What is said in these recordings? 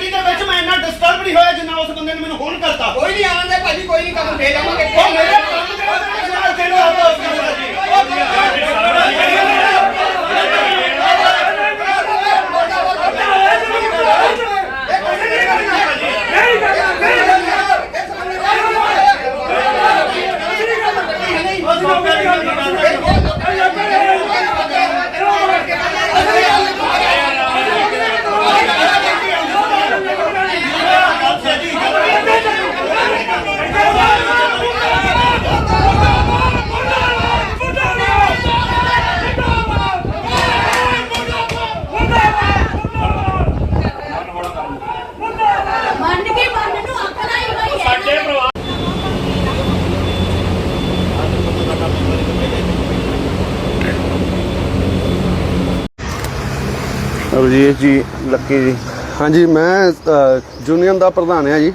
Duty ਦੇ ਵਿੱਚ ਮੈਂ ਇੰਨਾ ਡਿਸਟਰਬ ਨਹੀਂ ਹੋਇਆ ਜਿੰਨਾ ਉਸ ਬੰਦੇ ਨੇ ਮੈਨੂੰ ਫੋਨ ਕਰਤਾ। ਕੋਈ ਨਹੀਂ ਆਉਂਦੇ ਭਾਜੀ ਕੋਈ ਨਹੀਂ ਕੰਮ ਦੇ ਜਾਵਾਂਗੇ ਉਹ ਮੇਰੇ ਕੰਮ ਦੇ ਨਾਲ ਕਿਹੜਾ ਹੋਇਆ ਮੰਨ ਰਜੀਸ਼ ਜੀ ਲੱਕੀ ਜੀ। ਹਾਂਜੀ ਮੈਂ ਅ, ਯੂਨੀਅਨ ਦਾ ਪ੍ਰਧਾਨ ਹਾਂ ਜੀ।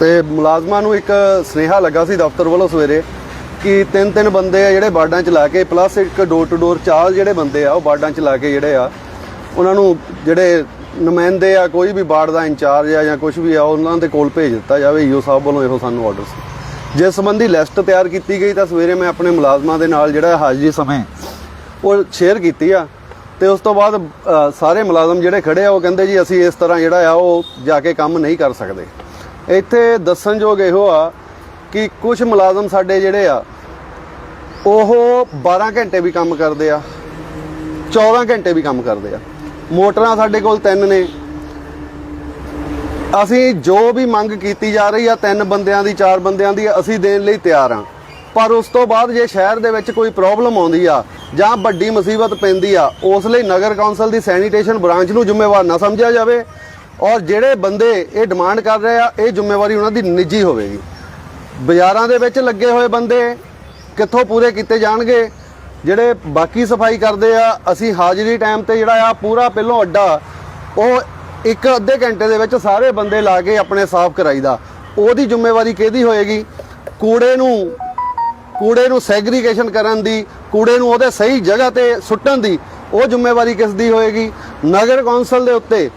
ਤੇ ਮੁਲਾਜ਼ਮਾਂ ਨੂੰ ਇੱਕ ਸਨੇਹਾ ਲੱਗਾ ਸੀ ਦਫ਼ਤਰ ਵੱਲੋਂ ਸਵੇਰੇ ਕਿ ਤਿੰਨ ਤਿੰਨ ਬੰਦੇ ਆ ਜਿਹੜੇ ਬਾਰਡਾਂ 'ਚ ਲਾ ਕੇ ਪਲੱਸ ਇੱਕ ਡੋਰ ਟੂ ਡੋਰ ਚਾਰ ਜਿਹੜੇ ਬੰਦੇ ਆ ਉਹ ਬਾਰਡਾਂ 'ਚ ਲਾ ਕੇ ਜਿਹੜੇ ਆ ਉਹਨਾਂ ਨੂੰ ਜਿਹੜੇ ਨੁਮਾਇੰਦੇ ਆ ਕੋਈ ਵੀ ਬਾਰਡ ਦਾ ਇੰਚਾਰਜ ਆ ਜਾਂ ਕੁਝ ਵੀ ਆ ਉਹਨਾਂ ਦੇ ਕੋਲ ਭੇਜ ਦਿੱਤਾ ਜਾਵੇ। ਈਓ ਸਾਹਿਬ ਵੱਲੋਂ ਇਹੋ ਸਾਨੂੰ ਆਰਡਰ ਸੀ। ਜਿਸ ਸੰਬੰਧੀ ਲਿਸਟ ਤਿਆਰ ਕੀਤੀ ਗਈ ਤਾਂ ਸਵੇਰੇ ਮੈਂ ਆਪਣੇ ਮੁਲਾਜ਼ਮਾਂ ਦੇ ਨਾਲ ਜਿਹੜਾ ਹਾਜ਼ਰੀ ਸਮੇਂ ਉਹ ਸ਼ੇਅਰ ਕੀਤੀ ਆ। ਤੇ ਉਸ ਤੋਂ ਬਾਅਦ ਸਾਰੇ ਮੁਲਾਜ਼ਮ ਜਿਹੜੇ ਖੜੇ ਆ, ਉਹ ਕਹਿੰਦੇ ਜੀ, ਅਸੀਂ ਇਸ ਤਰ੍ਹਾਂ ਜਿਹੜਾ ਆ, ਉਹ ਜਾ ਕੇ ਕੰਮ ਨਹੀਂ ਕਰ ਸਕਦੇ। ਇੱਥੇ ਦੱਸਣਯੋਗ ਇਹੋ ਆ ਕਿ ਕੁਝ ਮੁਲਾਜ਼ਮ ਸਾਡੇ ਜਿਹੜੇ ਆ, ਉਹ 12 ਘੰਟੇ ਵੀ ਕੰਮ ਕਰਦੇ ਆ 14 ਘੰਟੇ ਵੀ ਕੰਮ ਕਰਦੇ ਆ। ਮੋਟਰਾਂ ਸਾਡੇ ਕੋਲ ਤਿੰਨ ਨੇ। ਅਸੀਂ ਜੋ ਵੀ ਮੰਗ ਕੀਤੀ ਜਾ ਰਹੀ ਆ, ਤਿੰਨ ਬੰਦਿਆਂ ਦੀ, ਚਾਰ ਬੰਦਿਆਂ ਦੀ, ਅਸੀਂ ਦੇਣ ਲਈ ਤਿਆਰ ਆ। ਪਰ ਉਸ ਤੋਂ ਬਾਅਦ ਜੇ ਸ਼ਹਿਰ ਦੇ ਵਿੱਚ ਕੋਈ ਪ੍ਰੋਬਲਮ ਆਉਂਦੀ ਆ ਜਾਂ ਵੱਡੀ ਮੁਸੀਬਤ ਪੈਂਦੀ ਆ, ਉਸ ਲਈ ਨਗਰ ਕੌਂਸਲ ਦੀ ਸੈਨੀਟੇਸ਼ਨ ਬ੍ਰਾਂਚ ਨੂੰ ਜ਼ਿੰਮੇਵਾਰ ਨਾ ਸਮਝਿਆ ਜਾਵੇ ਔਰ ਜਿਹੜੇ ਬੰਦੇ ਇਹ ਡਿਮਾਂਡ ਕਰ ਰਹੇ ਆ, ਇਹ ਜ਼ਿੰਮੇਵਾਰੀ ਉਹਨਾਂ ਦੀ ਨਿੱਜੀ ਹੋਵੇਗੀ। ਬਾਜ਼ਾਰਾਂ ਦੇ ਵਿੱਚ ਲੱਗੇ ਹੋਏ ਬੰਦੇ ਕਿੱਥੋਂ ਪੂਰੇ ਕੀਤੇ ਜਾਣਗੇ? ਜਿਹੜੇ ਬਾਕੀ ਸਫ਼ਾਈ ਕਰਦੇ ਆ, ਅਸੀਂ ਹਾਜ਼ਰੀ ਟਾਈਮ ਤੇ ਜਿਹੜਾ ਆ ਪੂਰਾ ਪਹਿਲੋਂ ਅੱਡਾ, ਉਹ ਇੱਕ ਅੱਧੇ ਘੰਟੇ ਦੇ ਵਿੱਚ ਸਾਰੇ ਬੰਦੇ ਲਾ ਕੇ ਆਪਣੇ ਸਾਫ਼ ਕਰਾਈਦਾ। ਉਹਦੀ ਜ਼ਿੰਮੇਵਾਰੀ ਕਿਹਦੀ ਹੋਏਗੀ? ਕੂੜੇ ਨੂੰ ਕੂੜੇ ਨੂੰ ਸੈਗਰੀਗੇਸ਼ਨ ਕਰਨ ਦੀ, ਕੂੜੇ ਨੂੰ ਉਹਦੇ ਸਹੀ ਜਗ੍ਹਾ ਤੇ ਸੁੱਟਣ ਦੀ, ਉਹ ਜ਼ਿੰਮੇਵਾਰੀ ਕਿਸ ਦੀ ਹੋਏਗੀ? ਨਗਰ ਕੌਂਸਲ ਦੇ ਉੱਤੇ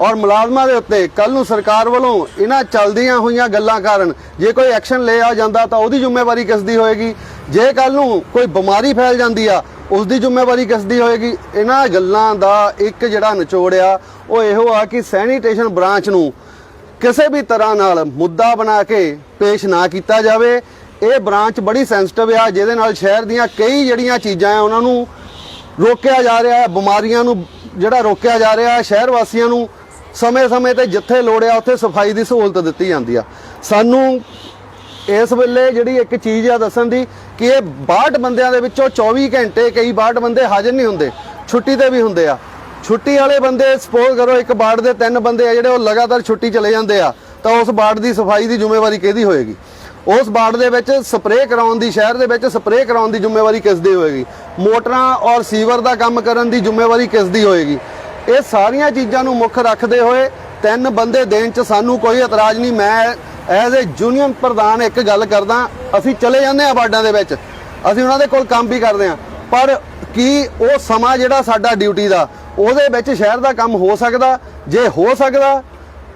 ਔਰ ਮੁਲਾਜ਼ਮਾਂ ਦੇ ਉੱਤੇ ਕੱਲ ਨੂੰ ਸਰਕਾਰ ਵੱਲੋਂ ਇਹਨਾਂ ਚੱਲਦੀਆਂ ਹੋਈਆਂ ਗੱਲਾਂ ਕਾਰਨ ਜੇ ਕੋਈ ਐਕਸ਼ਨ ਲਿਆ ਜਾਂਦਾ ਤਾਂ ਉਹਦੀ ਜ਼ਿੰਮੇਵਾਰੀ ਕਿਸ ਦੀ ਹੋਏਗੀ? ਜੇ ਕੱਲ ਨੂੰ ਕੋਈ ਬਿਮਾਰੀ ਫੈਲ ਜਾਂਦੀ ਆ, ਉਸ ਦੀ ਜ਼ਿੰਮੇਵਾਰੀ ਕਿਸ ਦੀ ਹੋਏਗੀ? ਇਹਨਾਂ ਗੱਲਾਂ ਦਾ ਇੱਕ ਜਿਹੜਾ ਨਿਚੋੜ ਆ, ਉਹ ਇਹੋ ਆ ਕਿ ਸੈਨੀਟੇਸ਼ਨ ਬ੍ਰਾਂਚ ਨੂੰ ਕਿਸੇ ਵੀ ਤਰ੍ਹਾਂ ਨਾਲ ਮੁੱਦਾ ਬਣਾ ਕੇ ਪੇਸ਼ ਨਾ ਕੀਤਾ ਜਾਵੇ। ਇਹ ਬ੍ਰਾਂਚ ਬੜੀ ਸੈਂਸਿਟਿਵ ਆ, ਜਿਹਦੇ ਨਾਲ ਸ਼ਹਿਰ ਦੀਆਂ ਕਈ ਜਿਹੜੀਆਂ ਚੀਜ਼ਾਂ ਆ, ਉਹਨਾਂ ਨੂੰ ਰੋਕਿਆ ਜਾ ਰਿਹਾ ਹੈ, ਬਿਮਾਰੀਆਂ ਨੂੰ ਜਿਹੜਾ ਰੋਕਿਆ ਜਾ ਰਿਹਾ ਹੈ, ਸ਼ਹਿਰ ਵਾਸੀਆਂ ਨੂੰ ਸਮੇਂ-ਸਮੇਂ ਤੇ ਜਿੱਥੇ ਲੋੜ ਆ, ਉੱਥੇ ਸਫ਼ਾਈ ਦੀ ਸਹੂਲਤ ਦਿੱਤੀ ਜਾਂਦੀ ਆ। ਸਾਨੂੰ ਇਸ ਵੇਲੇ ਜਿਹੜੀ ਇੱਕ ਚੀਜ਼ ਆ ਦੱਸਣ ਦੀ, ਕਿ ਇਹ 62 ਬੰਦਿਆਂ ਦੇ ਵਿੱਚੋਂ 24 ਘੰਟੇ ਕਈ 62 ਬੰਦੇ ਹਾਜ਼ਰ ਨਹੀਂ ਹੁੰਦੇ, ਛੁੱਟੀ ਤੇ ਵੀ ਹੁੰਦੇ ਆ। ਛੁੱਟੀ ਵਾਲੇ ਬੰਦੇ ਸਪੋਜ਼ ਕਰੋ ਇੱਕ ਬਾੜ ਦੇ ਤਿੰਨ ਬੰਦੇ ਆ ਜਿਹੜੇ ਉਹ ਲਗਾਤਾਰ ਛੁੱਟੀ ਚਲੇ ਜਾਂਦੇ ਆ, ਤਾਂ ਉਸ ਬਾੜ ਦੀ ਸਫ਼ਾਈ ਦੀ ਜ਼ਿੰਮੇਵਾਰੀ ਕਿਹਦੀ ਹੋਏਗੀ? ਉਸ ਬਾੜ ਦੇ ਵਿੱਚ ਸਪਰੇਅ ਕਰਾਉਣ ਦੀ, ਸ਼ਹਿਰ ਦੇ ਵਿੱਚ ਸਪਰੇਅ ਕਰਾਉਣ ਦੀ ਜ਼ਿੰਮੇਵਾਰੀ ਕਿਸ ਦੀ ਹੋਏਗੀ? ਮੋਟਰਾਂ ਔਰ ਸੀਵਰ ਦਾ ਕੰਮ ਕਰਨ ਦੀ ਜ਼ਿੰਮੇਵਾਰੀ ਕਿਸ ਦੀ ਹੋਏਗੀ? ਇਹ ਸਾਰੀਆਂ ਚੀਜ਼ਾਂ ਨੂੰ ਮੁੱਖ ਰੱਖਦੇ ਹੋਏ ਤਿੰਨ ਬੰਦੇ ਦੇਣ ਚ ਸਾਨੂੰ ਕੋਈ ਇਤਰਾਜ਼ ਨਹੀਂ। ਮੈਂ ਐਜ਼ ਅ ਯੂਨੀਅਨ ਪ੍ਰਧਾਨ ਇੱਕ ਗੱਲ ਕਰਦਾ, ਅਸੀਂ ਚਲੇ ਜਾਂਦੇ ਆ ਬਾਰਡਾਂ ਦੇ ਵਿੱਚ। ਅਸੀਂ ਉਹਨਾਂ ਦੇ ਕੋਲ ਕੰਮ ਵੀ ਕਰਦੇ ਆ ਪਰ ਕੀ ਉਹ ਸਮਾਂ ਜਿਹੜਾ ਸਾਡਾ ਡਿਊਟੀ ਦਾ, ਉਹਦੇ ਵਿੱਚ ਸ਼ਹਿਰ ਦਾ ਕੰਮ ਹੋ ਸਕਦਾ? ਜੇ ਹੋ ਸਕਦਾ,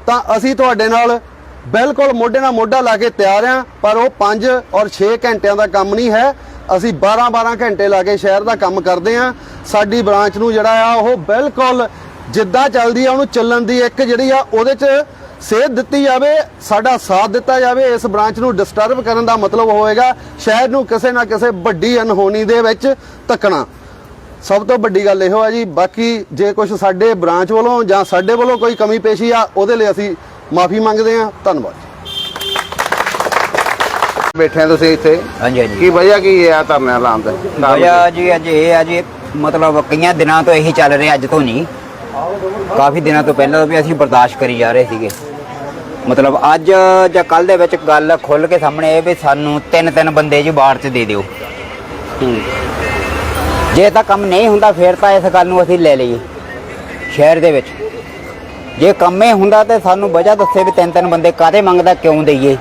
ਤਾਂ ਅਸੀਂ ਤੁਹਾਡੇ ਨਾਲ ਬਿਲਕੁਲ ਮੋਢੇ ਨਾਲ ਮੋਢਾ ਲਾ ਕੇ ਤਿਆਰ ਆ, ਪਰ ਉਹ 5 ਔਰ 6 ਘੰਟਿਆਂ ਦਾ ਕੰਮ ਨਹੀਂ ਹੈ। ਅਸੀਂ 12-12 ਘੰਟੇ ਲਾ ਕੇ ਸ਼ਹਿਰ ਦਾ ਕੰਮ ਕਰਦੇ ਆ। ਸਾਡੀ ਬ੍ਰਾਂਚ ਨੂੰ ਜਿਹੜਾ ਆ, ਉਹ ਬਿਲਕੁਲ ਜਿੱਦਾਂ ਚੱਲਦੀ ਆ, ਉਹਨੂੰ ਚੱਲਣ ਦੀ ਇੱਕ ਜਿਹੜੀ ਆ, ਉਹਦੇ 'ਚ ਸੇਧ ਦਿੱਤੀ ਜਾਵੇ, ਸਾਡਾ ਸਾਥ ਦਿੱਤਾ ਜਾਵੇ। ਇਸ ਬ੍ਰਾਂਚ ਨੂੰ ਡਿਸਟਰਬ ਕਰਨ ਦਾ ਮਤਲਬ ਹੋਏਗਾ ਸ਼ਹਿਰ ਨੂੰ ਕਿਸੇ ਨਾ ਕਿਸੇ ਵੱਡੀ ਅਨਹੋਣੀ ਦੇ ਵਿੱਚ ਤੱਕਣਾ ਸਭ ਤੋਂ ਵੱਡੀ ਗੱਲ ਇਹੋ ਹੈ ਜੀ, ਬਾਕੀ ਜੇ ਕੁਝ ਸਾਡੇ ਬ੍ਰਾਂਚ ਵੱਲੋਂ ਜਾਂ ਸਾਡੇ ਵੱਲੋਂ ਕੋਈ ਕਮੀ ਪੇਸ਼ੀ ਆ, ਉਹਦੇ ਲਈ ਅਸੀਂ ਮਾਫੀ ਮੰਗਦੇ ਹਾਂ ਧੰਨਵਾਦ। ਬੈਠੇ ਆ ਤੁਸੀਂ ਇੱਥੇ। ਹਾਂਜੀ ਹਾਂਜੀ। ਕੀ ਵਜ੍ਹਾ ਕੀ ਹੈ ਧਰਨੇ ਲਾਉਣ ਦਾ ਵਜ੍ਹਾ ਜੀ ਅੱਜ ਇਹ ਆ ਜੀ ਮਤਲਬ ਕਈਆਂ ਦਿਨਾਂ ਤੋਂ ਇਹੀ ਚੱਲ ਰਿਹਾ ਅੱਜ ਤੋਂ ਨਹੀਂ। ਕਾਫੀ ਦਿਨਾਂ ਤੋਂ ਪਹਿਲਾਂ ਤੋਂ ਵੀ ਅਸੀਂ ਬਰਦਾਸ਼ਤ ਕਰੀ ਜਾ ਰਹੇ ਸੀਗੇ। ਮਤਲਬ ਅੱਜ ਜਾਂ ਕੱਲ ਦੇ ਵਿੱਚ ਗੱਲ ਖੁੱਲ ਕੇ ਸਾਹਮਣੇ ਇਹ ਵੀ ਸਾਨੂੰ ਤਿੰਨ ਤਿੰਨ ਬੰਦੇ ਜੀ ਬਾੜ 'ਚ ਦੇ ਦਿਓ। ਜੇ ਤਾਂ ਕੰਮ ਨਹੀਂ ਹੁੰਦਾ ਫਿਰ ਤਾਂ ਇਸ ਗੱਲ ਨੂੰ ਅਸੀਂ ਲੈ ਲਈਏ। ਸ਼ਹਿਰ ਦੇ ਵਿੱਚ। ਜੇ ਕੰਮੇ ਹੁੰਦਾ ਤੇ ਸਾਨੂੰ ਵਜ੍ਹਾ ਦੱਸੇ ਵੀ ਤਿੰਨ ਤਿੰਨ ਬੰਦੇ ਕਾਹਦੇ ਮੰਗਦਾ, ਕਿਉਂ ਦਈਏ?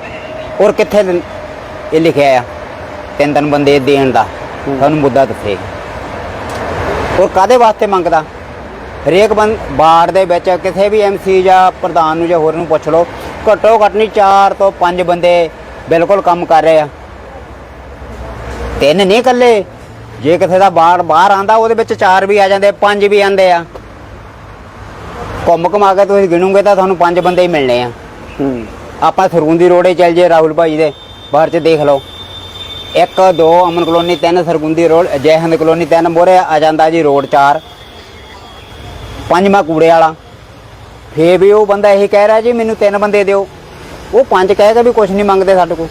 ਔਰ ਕਿੱਥੇ ਇਹ ਲਿਖਿਆ ਆ, ਤਿੰਨ ਤਿੰਨ ਬੰਦੇ ਦੇਣ ਦਾ, ਸਾਨੂੰ ਮੁੱਦਾ ਦੱਸੇ। ਔਰ ਕਾਦੇ ਵਾਸਤੇ ਮੰਗਦਾ? ਹਰੇਕ ਬੰਦ ਬਾੜ ਦੇ ਵਿੱਚ ਕਿਸੇ ਵੀ ਐਮਸੀ ਜਾਂ ਪ੍ਰਧਾਨ ਨੂੰ ਜਾਂ ਹੋਰ ਨੂੰ ਪੁੱਛ ਲਓ, ਘੱਟੋ ਘੱਟ ਨਹੀਂ 4 ਤੋਂ 5 ਬੰਦੇ ਬਿਲਕੁਲ ਕੰਮ ਕਰ ਰਹੇ ਆ। ਤਿੰਨ ਨਹੀਂ ਇਕੱਲੇ। ਜੇ ਕਿਸੇ ਦਾ ਬਾੜ ਬਾਹਰ ਆਂਦਾ, ਉਹਦੇ ਵਿੱਚ ਚਾਰ ਵੀ ਆ ਜਾਂਦੇ, ਪੰਜ ਵੀ ਆਂਦੇ ਆ। ਘੁੰਮ ਘੁਮਾ ਕੇ ਤੁਸੀਂ ਗਿਣੋਗੇ ਤਾਂ ਤੁਹਾਨੂੰ ਪੰਜ ਬੰਦੇ ਹੀ ਮਿਲਣੇ ਆ। ਆਪਾਂ ਸਰਗੁੰਦੀ ਰੋਡੇ ਚੱਲ ਜੇ ਰਾਹੁਲ ਭਾਈ ਦੇ ਬਾਹਰ ਚ ਦੇਖ ਲਓ। ਇੱਕ ਦੋ ਅਮਨ ਕਲੋਨੀ ਤਿੰਨ ਸਰਗੁੰਦੀ ਰੋਡ ਜੈ ਹਿੰਦ ਕਲੋਨੀ ਤਿੰਨ ਮੋਰੇ ਆ ਜਾਂਦਾ ਜੀ ਰੋਡ 4 ਪੰਜਵਾਂ ਕੂੜੇ ਵਾਲਾ। ਫੇਰ ਵੀ ਉਹ ਬੰਦਾ ਇਹੀ ਕਹਿ ਰਿਹਾ ਜੀ ਮੈਨੂੰ ਤਿੰਨ ਬੰਦੇ ਦਿਓ। ਉਹ ਪੰਜ ਕਹਿ ਕੇ ਵੀ ਕੁਝ ਨਹੀਂ ਮੰਗਦੇ ਸਾਡੇ ਕੋਲ।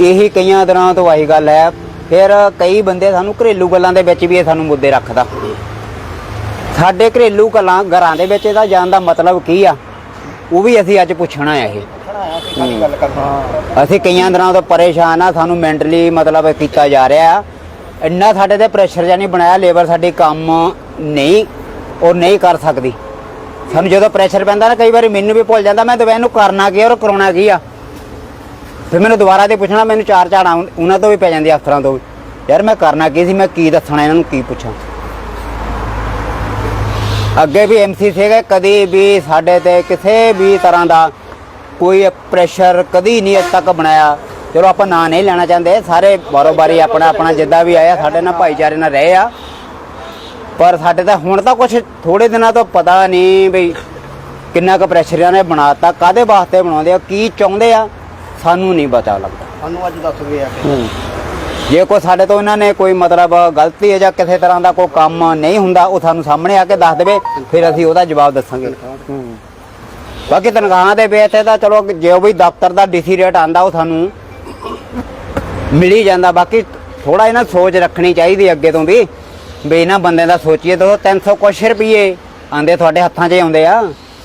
ਇਹੀ ਕਈਆਂ ਦਿਨਾਂ ਤੋਂ ਆਹੀ ਗੱਲ ਹੈ। ਫਿਰ ਕਈ ਬੰਦੇ ਸਾਨੂੰ ਘਰੇਲੂ ਗੱਲਾਂ ਦੇ ਵਿੱਚ ਵੀ ਇਹ ਸਾਨੂੰ ਮੁੱਦੇ ਰੱਖਦਾ। ਸਾਡੇ ਘਰੇਲੂ ਗੱਲਾਂ ਘਰਾਂ ਦੇ ਵਿੱਚ ਇਹਦਾ ਜਾਣ ਦਾ ਮਤਲਬ ਕੀ ਆ? ਉਹ ਵੀ ਅਸੀਂ ਅੱਜ ਪੁੱਛਣਾ ਹੈ ਇਹ। ਅਸੀਂ ਕਈਆਂ ਦਿਨਾਂ ਤੋਂ ਪਰੇਸ਼ਾਨ ਆ, ਸਾਨੂੰ ਮੈਂਟਲੀ ਮਤਲਬ ਕੀਤਾ ਜਾ ਰਿਹਾ ਆ। ਇੰਨਾ ਸਾਡੇ ਤੇ ਪ੍ਰੈਸ਼ਰ ਜਾਂ ਨਹੀਂ ਬਣਾਇਆ ਲੇਬਰ ਸਾਡੀ ਕੰਮ ਨਹੀਂ ਔਰ ਨਹੀਂ ਕਰ ਸਕਦੀ। ਸਾਨੂੰ ਜਦੋਂ ਪ੍ਰੈਸ਼ਰ ਪੈਂਦਾ ਨਾ, ਕਈ ਵਾਰੀ ਮੈਨੂੰ ਵੀ ਭੁੱਲ ਜਾਂਦਾ, ਮੈਂ ਦੁਬਾਰਾ ਨੂੰ ਕਰਨਾ ਕੀ ਆ ਔਰ ਕਰਾਉਣਾ ਕੀ ਆ? ਫਿਰ ਮੈਨੂੰ ਦੁਬਾਰਾ ਤੇ ਪੁੱਛਣਾ, ਮੈਨੂੰ ਚਾਰ ਝਾੜਾਂ ਉਹਨਾਂ ਤੋਂ ਵੀ ਪੈ ਜਾਂਦੀ ਅਫਸਰਾਂ ਤੋਂ ਵੀ। ਯਾਰ ਮੈਂ ਕਰਨਾ ਕੀ ਸੀ, ਮੈਂ ਕੀ ਦੱਸਣਾ, ਇਹਨਾਂ ਨੂੰ ਕੀ ਪੁੱਛਾਂ? ਅੱਗੇ ਵੀ ਐਮਸੀ ਸੀਗੇ ਕਦੀ ਵੀ ਸਾਡੇ ਤੇ ਕਿਸੇ ਵੀ ਤਰ੍ਹਾਂ ਦਾ ਕੋਈ ਪ੍ਰੈਸ਼ਰ ਕਦੀ ਨਹੀਂ ਅੱਜ ਤੱਕ ਬਣਾਇਆ। ਚਲੋ ਆਪਾਂ ਨਾਂ ਨਹੀਂ ਲੈਣਾ ਚਾਹੁੰਦੇ ਸਾਰੇ ਬਾਰੋ-ਬਾਰੀ ਆਪਣਾ ਆਪਣਾ ਜਿੱਦਾਂ ਵੀ ਆਇਆ ਸਾਡੇ ਨਾਲ ਭਾਈਚਾਰੇ ਨਾਲ ਰਹੇ ਆ। ਪਰ ਸਾਡੇ ਤਾਂ ਹੁਣ ਤਾਂ ਕੁਝ ਥੋੜੇ ਦਿਨਾਂ ਤੋਂ ਪਤਾ ਨਹੀਂ ਬਈ ਕਿੰਨਾ ਕੁ ਪ੍ਰੈਸ਼ਰ ਇਹਨਾਂ ਨੇ ਬਣਾਤਾ ਕਾਦੇ ਵਾਸਤੇ ਬਣਾਉਂਦੇ ਆ ਕੀ ਚਾਹੁੰਦੇ ਆ ਸਾਨੂੰ ਨਹੀਂ ਪਤਾ ਲੱਗਦਾ। ਸਾਨੂੰ ਅੱਜ ਦੱਸ ਗਏ ਆ ਜੇ ਕੋਈ ਸਾਡੇ ਤੋਂ ਇਹਨਾਂ ਨੇ ਕੋਈ ਮਤਲਬ ਗਲਤੀ ਹੈ ਜਾਂ ਕਿਸੇ ਤਰ੍ਹਾਂ ਦਾ ਕੋਈ ਕੰਮ ਨਹੀਂ ਹੁੰਦਾ, ਉਹ ਸਾਨੂੰ ਸਾਹਮਣੇ ਆ ਕੇ ਦੱਸ ਦੇਵੇ, ਫਿਰ ਅਸੀਂ ਉਹਦਾ ਜਵਾਬ ਦੱਸਾਂਗੇ। ਬਾਕੀ ਤਨਖਾਹਾਂ ਦੇ ਵੇਚ ਤੇ ਤਾਂ ਚਲੋ, ਜੇ ਵੀ ਦਫ਼ਤਰ ਦਾ ਡੀਸੀ ਰੇਟ ਆਂਦਾ, ਉਹ ਸਾਨੂੰ ਮਿਲ ਹੀ ਜਾਂਦਾ। ਬਾਕੀ ਥੋੜਾ ਇਹਨਾਂ ਸੋਚ ਰੱਖਣੀ ਚਾਹੀਦੀ ਅੱਗੇ ਤੋਂ ਵੀ ਵੀ ਇਹਨਾਂ ਬੰਦਿਆਂ ਦਾ ਸੋਚੀਏ ਤਾਂ 300 ਕੁਛ ਰੁਪਏ ਆਂਦੇ ਤੁਹਾਡੇ ਹੱਥਾਂ 'ਚ ਆਉਂਦੇ ਆ।